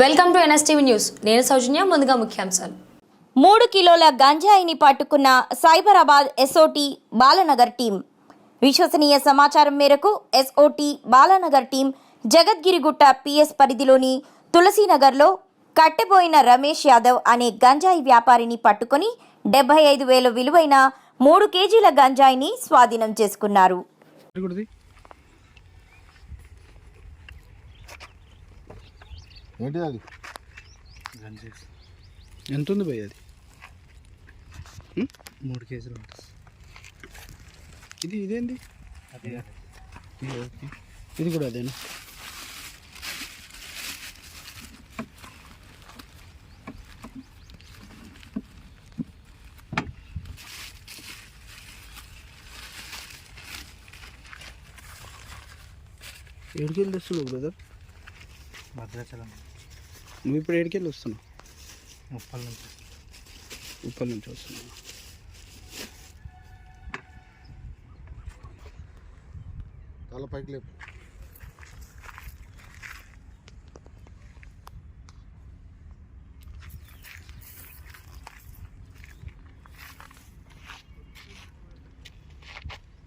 Welcome to NSTV news. నేను సౌజన్య ముందుగా ముఖ్యాంశాలు. మూడు కిలోల గంజాయిని పట్టుకున్న సైబరాబాద్ ఎస్ఓటి బాలనగర్ టీం. విశ్వసనీయ సమాచారం మేరకు SOT Balanagar team Jagadgirigutta PS పరిధిలోని తులసీనగర్లో కట్టెబోయిన రమేష్ యాదవ్ అనే గంజాయి వ్యాపారిని పట్టుకొని డెబ్బై ఐదు వేల విలువైన మూడు కేజీల గంజాయిని స్వాధీనం చేసుకున్నారు. ఏంటిది అది? ఎంత ఉంది భయ్య అది? మూడు కేజీలు ఉంటుంది. ఇది ఇదేంది? ఇది ఓకే. ఇది కూడా అదేనా? ఏడుకెళ్ళి వస్తున్నావు బ్రదర్ భద్రాచలం. నువ్వు ఇప్పుడు ఏడుకెళ్ళి వస్తున్నావు? ముప్పల నుంచి. ఉప్పల్ నుంచి వస్తున్నావు? తల పైకి లేపు.